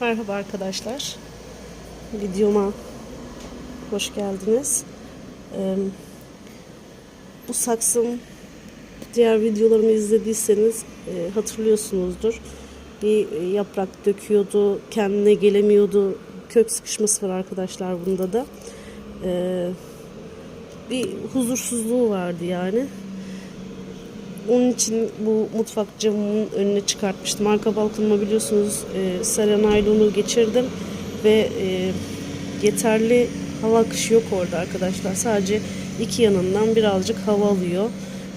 Merhaba arkadaşlar. Videoma hoş geldiniz. Ee, bu saksım diğer videolarımı izlediyseniz e, hatırlıyorsunuzdur. Bir e, yaprak döküyordu, kendine gelemiyordu. Kök sıkışması var arkadaşlar bunda da. Ee, bir huzursuzluğu vardı yani. Onun için bu mutfak camımın önüne çıkartmıştım. Arka balkonuma biliyorsunuz e, sarı naylonu geçirdim ve e, yeterli hava akışı yok orada arkadaşlar. Sadece iki yanından birazcık hava alıyor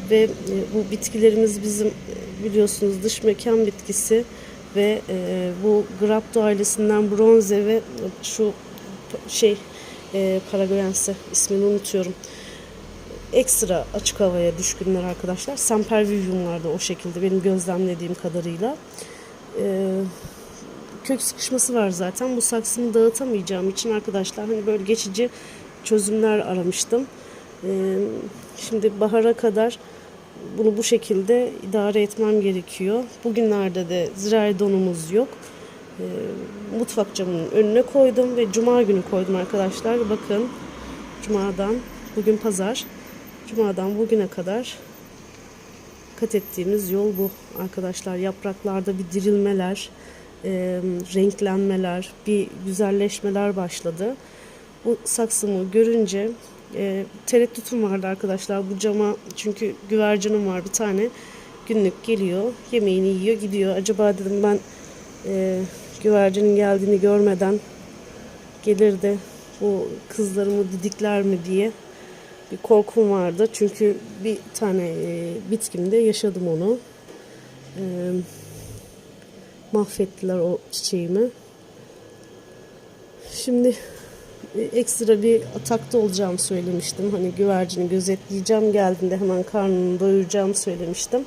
ve e, bu bitkilerimiz bizim e, biliyorsunuz dış mekan bitkisi ve e, bu Grapto ailesinden bronze ve şu şey e, Paraguayense ismini unutuyorum ekstra açık havaya düşkünler arkadaşlar. Semperviviumlar da o şekilde benim gözlemlediğim kadarıyla. Ee, kök sıkışması var zaten. Bu saksımı dağıtamayacağım için arkadaşlar hani böyle geçici çözümler aramıştım. Ee, şimdi bahara kadar bunu bu şekilde idare etmem gerekiyor. Bugünlerde de zirai donumuz yok. Ee, mutfak camının önüne koydum ve cuma günü koydum arkadaşlar. Bakın cumadan bugün pazar. Cuma'dan bugüne kadar kat ettiğimiz yol bu arkadaşlar. Yapraklarda bir dirilmeler, e, renklenmeler, bir güzelleşmeler başladı. Bu saksımı görünce e, tereddütüm vardı arkadaşlar bu cama çünkü güvercinim var bir tane günlük geliyor yemeğini yiyor gidiyor acaba dedim ben e, güvercinin geldiğini görmeden gelir de bu kızlarımı didikler mi diye bir korkum vardı. Çünkü bir tane e, bitkimde yaşadım onu. E, mahvettiler o çiçeğimi. Şimdi e, ekstra bir atakta olacağımı söylemiştim. Hani güvercini gözetleyeceğim. Geldiğinde hemen karnını doyuracağımı söylemiştim.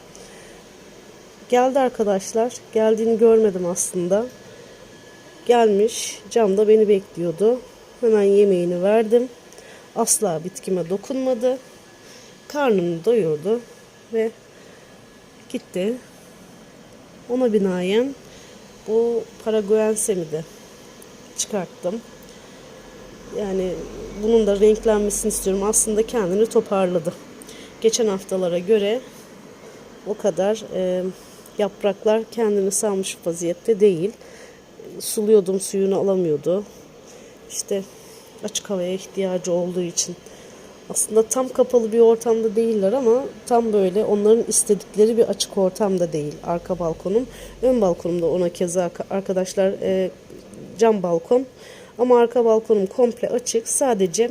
Geldi arkadaşlar. Geldiğini görmedim aslında. Gelmiş. Camda beni bekliyordu. Hemen yemeğini verdim. Asla bitkime dokunmadı. Karnını doyurdu ve gitti. Ona binaen bu Paraguayensem'i de çıkarttım. Yani bunun da renklenmesini istiyorum. Aslında kendini toparladı. Geçen haftalara göre o kadar e, yapraklar kendini salmış vaziyette değil. Suluyordum suyunu alamıyordu. İşte açık havaya ihtiyacı olduğu için. Aslında tam kapalı bir ortamda değiller ama tam böyle onların istedikleri bir açık ortamda değil. Arka balkonum. Ön balkonumda ona keza arkadaşlar e, cam balkon. Ama arka balkonum komple açık. Sadece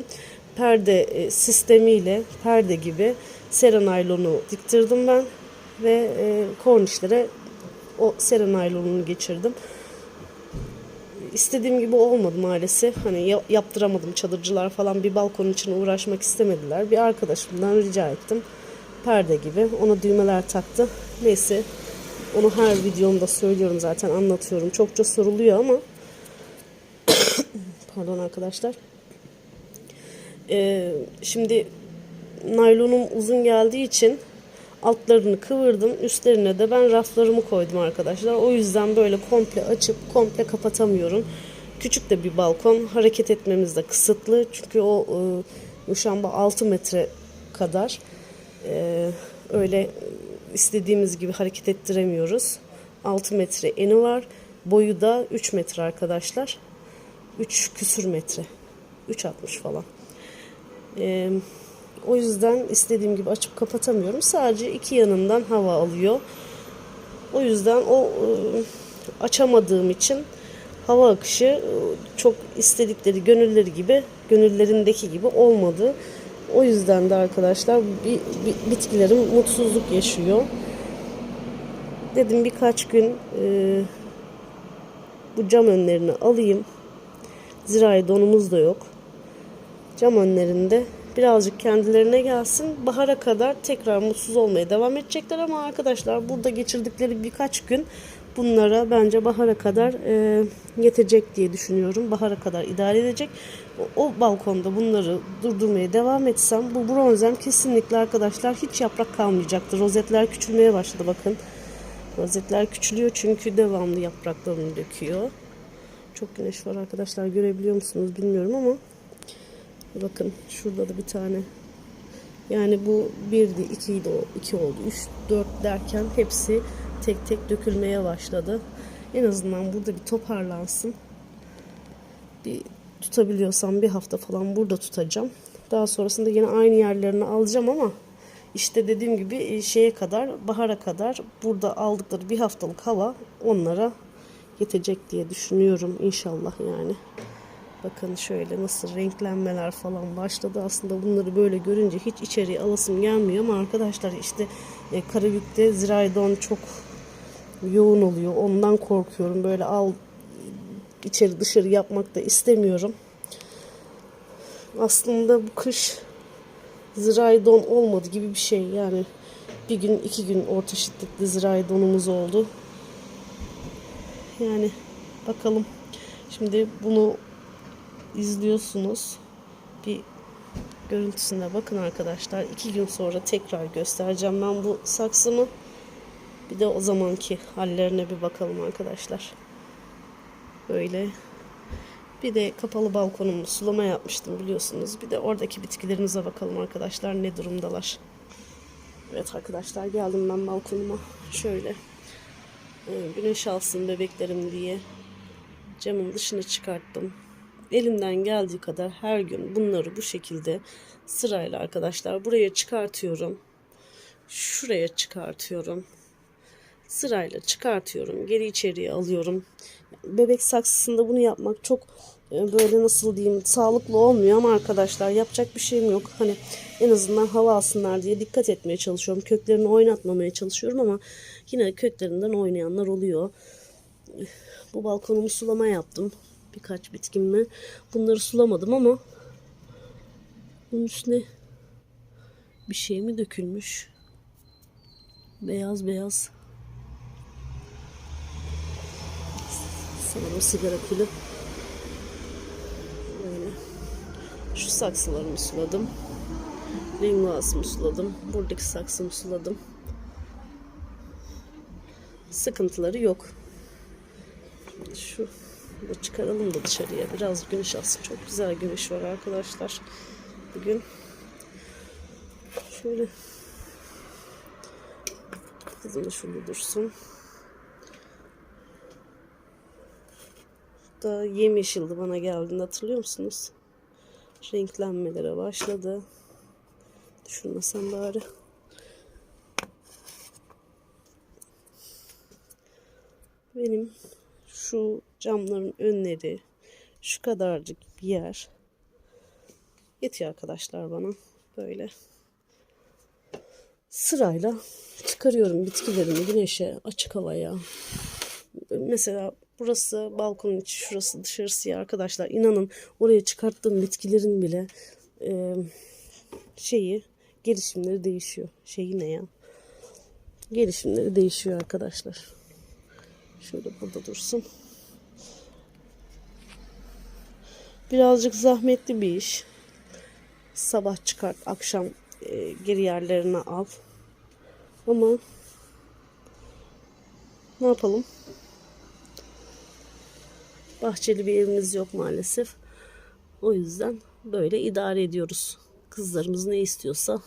perde e, sistemiyle perde gibi sera naylonu diktirdim ben. Ve e, kornişlere o sera naylonunu geçirdim istediğim gibi olmadı maalesef. Hani yaptıramadım çadırcılar falan bir balkon için uğraşmak istemediler. Bir arkadaşımdan rica ettim. Perde gibi. Ona düğmeler taktı. Neyse onu her videomda söylüyorum zaten anlatıyorum. Çokça soruluyor ama pardon arkadaşlar. Ee, şimdi naylonum uzun geldiği için altlarını kıvırdım. Üstlerine de ben raflarımı koydum arkadaşlar. O yüzden böyle komple açıp komple kapatamıyorum. Küçük de bir balkon. Hareket etmemiz de kısıtlı. Çünkü o e, muşamba 6 metre kadar. E, öyle istediğimiz gibi hareket ettiremiyoruz. 6 metre eni var. Boyu da 3 metre arkadaşlar. 3 küsür metre. 3.60 falan. Eee o yüzden istediğim gibi açıp kapatamıyorum. Sadece iki yanından hava alıyor. O yüzden o e, açamadığım için hava akışı e, çok istedikleri gönülleri gibi gönüllerindeki gibi olmadı. O yüzden de arkadaşlar bitkilerim mutsuzluk yaşıyor. Dedim birkaç gün e, bu cam önlerini alayım. Zirai donumuz da yok. Cam önlerinde birazcık kendilerine gelsin. Bahara kadar tekrar mutsuz olmaya devam edecekler ama arkadaşlar burada geçirdikleri birkaç gün bunlara bence bahara kadar e, yetecek diye düşünüyorum. Bahara kadar idare edecek. O, o balkonda bunları durdurmaya devam etsem bu bronzem kesinlikle arkadaşlar hiç yaprak kalmayacaktır. Rozetler küçülmeye başladı bakın. Rozetler küçülüyor çünkü devamlı yapraklarını döküyor. Çok güneş var arkadaşlar. Görebiliyor musunuz bilmiyorum ama bakın şurada da bir tane yani bu birdi, ikiydi, o iki oldu, üç, dört derken hepsi tek tek dökülmeye başladı. En azından burada bir toparlansın. Bir tutabiliyorsam bir hafta falan burada tutacağım. Daha sonrasında yine aynı yerlerini alacağım ama işte dediğim gibi e, şeye kadar, bahara kadar burada aldıkları bir haftalık hava onlara yetecek diye düşünüyorum inşallah yani. Bakın şöyle nasıl renklenmeler falan başladı. Aslında bunları böyle görünce hiç içeriye alasım gelmiyor ama arkadaşlar işte e, Karabük'te ziraydon çok yoğun oluyor. Ondan korkuyorum. Böyle al içeri dışarı yapmak da istemiyorum. Aslında bu kış ziraydon olmadı gibi bir şey. Yani bir gün iki gün orta şiddetli ziraydonumuz oldu. Yani bakalım. Şimdi bunu izliyorsunuz. Bir görüntüsüne bakın arkadaşlar. İki gün sonra tekrar göstereceğim ben bu saksımı. Bir de o zamanki hallerine bir bakalım arkadaşlar. Böyle. Bir de kapalı balkonumu sulama yapmıştım biliyorsunuz. Bir de oradaki bitkilerimize bakalım arkadaşlar ne durumdalar. Evet arkadaşlar geldim ben balkonuma. Şöyle e, güneş alsın bebeklerim diye camın dışına çıkarttım. Elimden geldiği kadar her gün bunları bu şekilde sırayla arkadaşlar buraya çıkartıyorum. Şuraya çıkartıyorum. Sırayla çıkartıyorum. Geri içeriye alıyorum. Bebek saksısında bunu yapmak çok e, böyle nasıl diyeyim sağlıklı olmuyor ama arkadaşlar yapacak bir şeyim yok. Hani en azından hava alsınlar diye dikkat etmeye çalışıyorum. Köklerini oynatmamaya çalışıyorum ama yine köklerinden oynayanlar oluyor. Bu balkonumu sulama yaptım. Birkaç bitkimle. Bunları sulamadım ama bunun üstüne bir şey mi dökülmüş? Beyaz beyaz. Sanırım sigara külü. Böyle. Şu saksılarımı suladım. Linguas'ımı suladım. Buradaki saksımı suladım. Sıkıntıları yok. Şu da çıkaralım da dışarıya. Biraz güneş alsın. Çok güzel güneş var arkadaşlar. Bugün şöyle kızım da şurada dursun. Da yemyeşildi bana geldiğinde hatırlıyor musunuz? Renklenmelere başladı. Düşürmesem bari. Benim şu camların önleri şu kadarcık bir yer. Yetiyor arkadaşlar bana. Böyle sırayla çıkarıyorum bitkilerimi güneşe açık havaya. Mesela burası balkonun içi şurası dışarısı ya arkadaşlar inanın oraya çıkarttığım bitkilerin bile e, şeyi gelişimleri değişiyor. Şeyi ne ya? Gelişimleri değişiyor arkadaşlar. Şöyle burada dursun. Birazcık zahmetli bir iş. Sabah çıkart, akşam e, geri yerlerine al. Ama ne yapalım? Bahçeli bir evimiz yok maalesef. O yüzden böyle idare ediyoruz. Kızlarımız ne istiyorsa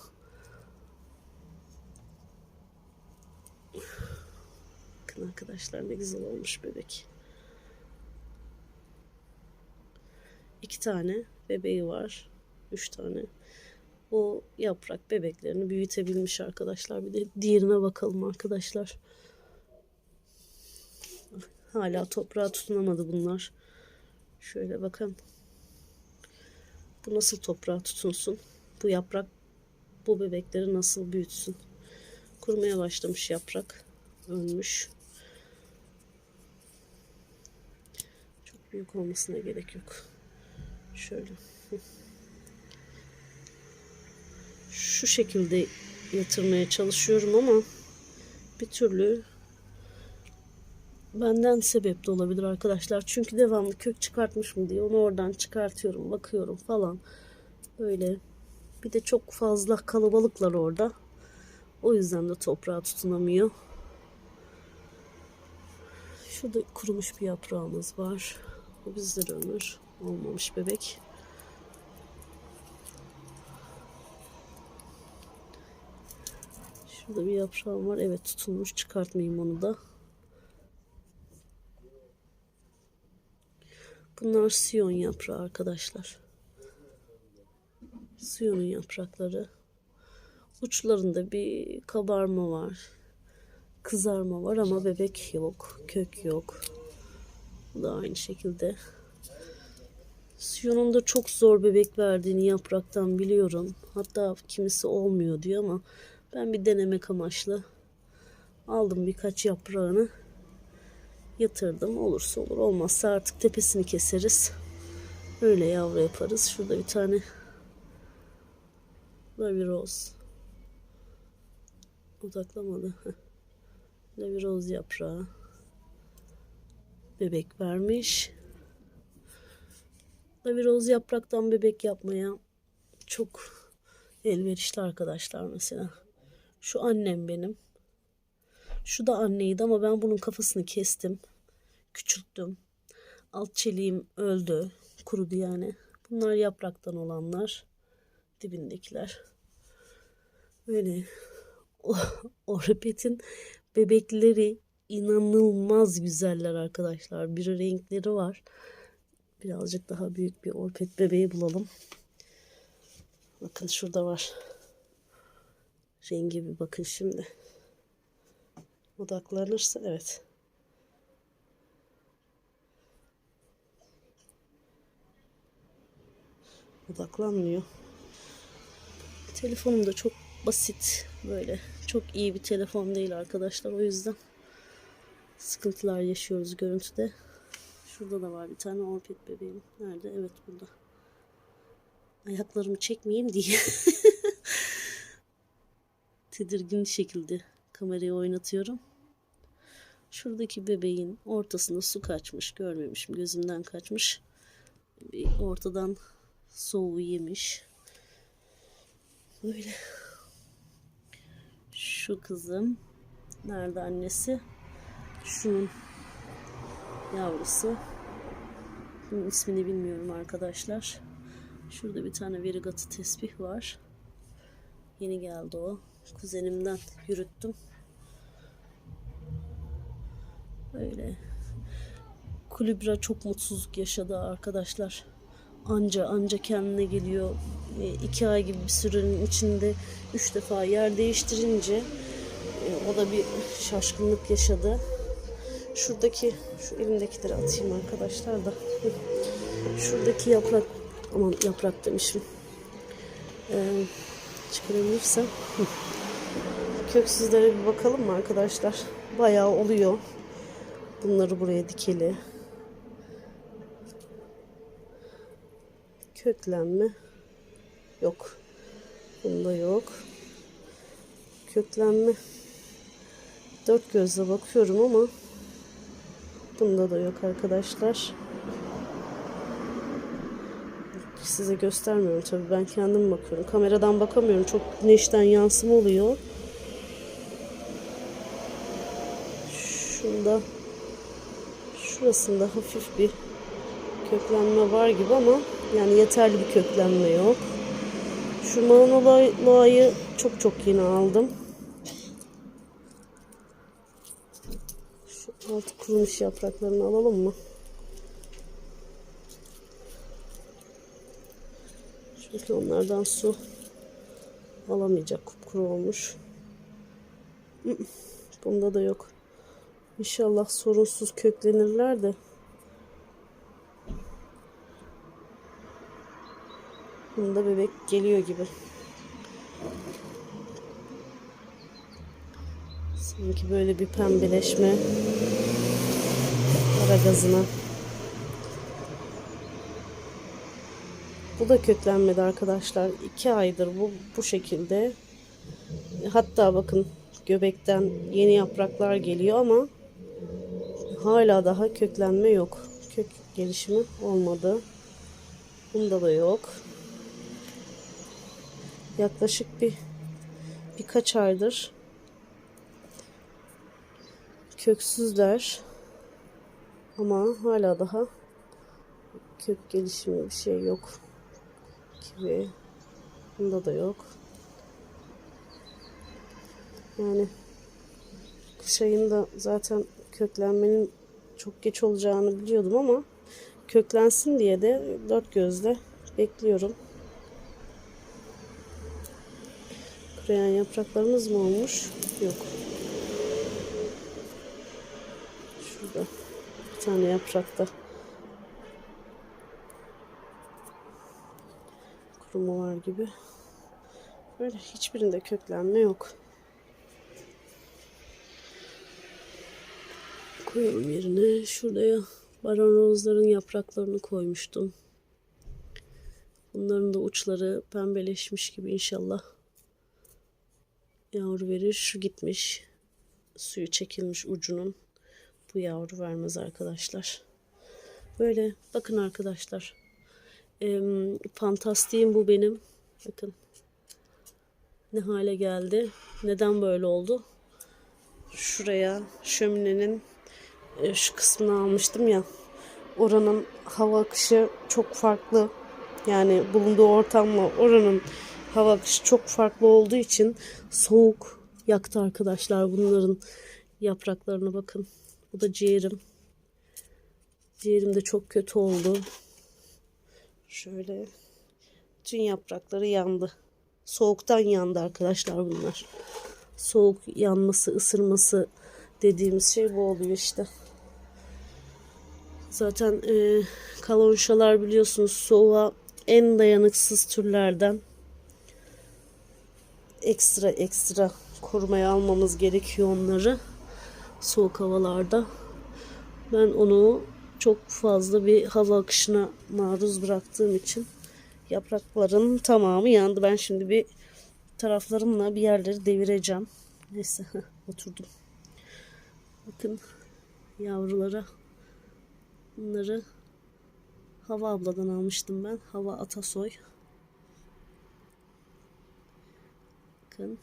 Bakın arkadaşlar ne güzel olmuş bebek. İki tane bebeği var. Üç tane. O yaprak bebeklerini büyütebilmiş arkadaşlar. Bir de diğerine bakalım arkadaşlar. Hala toprağa tutunamadı bunlar. Şöyle bakın. Bu nasıl toprağa tutunsun? Bu yaprak bu bebekleri nasıl büyütsün? Kurumaya başlamış yaprak. Ölmüş. Büyük olmasına gerek yok. Şöyle. Şu şekilde yatırmaya çalışıyorum ama bir türlü benden sebep de olabilir arkadaşlar. Çünkü devamlı kök çıkartmış mı diye onu oradan çıkartıyorum, bakıyorum falan. Böyle. Bir de çok fazla kalabalıklar orada. O yüzden de toprağa tutunamıyor. Şurada kurumuş bir yaprağımız var. Bizde de ömür. Olmamış bebek. Şurada bir yaprağım var. Evet tutulmuş. Çıkartmayayım onu da. Bunlar siyon yaprağı arkadaşlar. Siyonun yaprakları. Uçlarında bir kabarma var. Kızarma var ama bebek yok. Kök yok. Bu da aynı şekilde. Siyon'un da çok zor bebek verdiğini yapraktan biliyorum. Hatta kimisi olmuyor diyor ama ben bir denemek amaçlı aldım birkaç yaprağını yatırdım. Olursa olur olmazsa artık tepesini keseriz. Öyle yavru yaparız. Şurada bir tane Laviroz. Odaklamadı. Heh. Laviroz yaprağı. Bebek vermiş. Laviroz yapraktan bebek yapmaya çok elverişli arkadaşlar mesela. Şu annem benim. Şu da anneydi ama ben bunun kafasını kestim. Küçülttüm. Alt çeliğim öldü. Kurudu yani. Bunlar yapraktan olanlar. Dibindekiler. Böyle o, o repetin bebekleri inanılmaz güzeller arkadaşlar. Bir renkleri var. Birazcık daha büyük bir orpet bebeği bulalım. Bakın şurada var. Rengi bir bakın şimdi. Odaklanırsa evet. Odaklanmıyor. Telefonum da çok basit böyle. Çok iyi bir telefon değil arkadaşlar. O yüzden sıkıntılar yaşıyoruz görüntüde. Şurada da var bir tane orpet bebeğim. Nerede? Evet burada. Ayaklarımı çekmeyeyim diye. Tedirgin şekilde kamerayı oynatıyorum. Şuradaki bebeğin ortasında su kaçmış. Görmemişim. Gözümden kaçmış. Bir ortadan soğuğu yemiş. Böyle. Şu kızım. Nerede annesi? Şunun yavrusu. Bunun ismini bilmiyorum arkadaşlar. Şurada bir tane verigatı tesbih var. Yeni geldi o. Kuzenimden yürüttüm. Böyle. Kulübra çok mutsuzluk yaşadı arkadaşlar. Anca anca kendine geliyor. E, iki ay gibi bir sürenin içinde üç defa yer değiştirince e, o da bir şaşkınlık yaşadı. Şuradaki şu elimdekileri atayım arkadaşlar da. Şuradaki yaprak aman yaprak demişim. Ee, çıkarabilirsem. Köksüzlere bir bakalım mı arkadaşlar? Bayağı oluyor. Bunları buraya dikeli. Köklenme yok. Bunda yok. Köklenme dört gözle bakıyorum ama bunda da yok arkadaşlar. Size göstermiyorum tabii ben kendim bakıyorum. Kameradan bakamıyorum. Çok güneşten yansıma oluyor. Şunda şurasında hafif bir köklenme var gibi ama yani yeterli bir köklenme yok. Şu manola'yı çok çok yeni aldım. Altı kurumuş yapraklarını alalım mı? Çünkü onlardan su alamayacak. Kupkuru olmuş. Bunda da yok. İnşallah sorunsuz köklenirler de. Bunda bebek geliyor gibi. Sanki böyle bir pembeleşme. Ara gazına. Bu da köklenmedi arkadaşlar. İki aydır bu bu şekilde. Hatta bakın göbekten yeni yapraklar geliyor ama hala daha köklenme yok. Kök gelişimi olmadı. Bunda da yok. Yaklaşık bir birkaç aydır köksüzler ama hala daha kök gelişimi bir şey yok gibi. Bunda da yok. Yani kış ayında zaten köklenmenin çok geç olacağını biliyordum ama köklensin diye de dört gözle bekliyorum. Kuruyan yapraklarımız mı olmuş? Yok. Şurada bir tane yaprakta kuruma var gibi. Böyle hiçbirinde köklenme yok. Koyalım yerine. Şuraya baron rozların yapraklarını koymuştum. Bunların da uçları pembeleşmiş gibi inşallah yavru verir. Şu gitmiş. Suyu çekilmiş ucunun. Bu yavru vermez arkadaşlar. Böyle bakın arkadaşlar. Em, fantastiğim bu benim. Bakın ne hale geldi. Neden böyle oldu? Şuraya şöminenin e, şu kısmını almıştım ya. Oranın hava akışı çok farklı. Yani bulunduğu ortamla oranın hava akışı çok farklı olduğu için soğuk yaktı arkadaşlar bunların yapraklarına bakın. Bu da ciğerim. Ciğerim de çok kötü oldu. Şöyle bütün yaprakları yandı. Soğuktan yandı arkadaşlar bunlar. Soğuk yanması, ısırması dediğimiz şey bu oluyor işte. Zaten e, kalonşalar biliyorsunuz soğuğa en dayanıksız türlerden. Ekstra ekstra korumaya almamız gerekiyor onları soğuk havalarda. Ben onu çok fazla bir hava akışına maruz bıraktığım için yaprakların tamamı yandı. Ben şimdi bir taraflarımla bir yerleri devireceğim. Neyse oturdum. Bakın yavrulara bunları Hava abladan almıştım ben. Hava Atasoy. Bakın.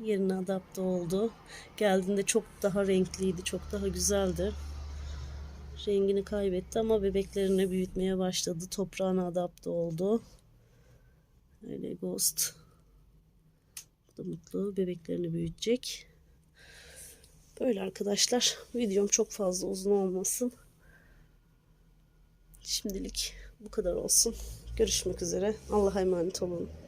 Yerine adapte oldu. Geldiğinde çok daha renkliydi. Çok daha güzeldi. Rengini kaybetti ama bebeklerini büyütmeye başladı. Toprağına adapte oldu. Öyle Ghost. Bu da mutlu. Bebeklerini büyütecek. Böyle arkadaşlar. Videom çok fazla uzun olmasın. Şimdilik bu kadar olsun. Görüşmek üzere. Allah'a emanet olun.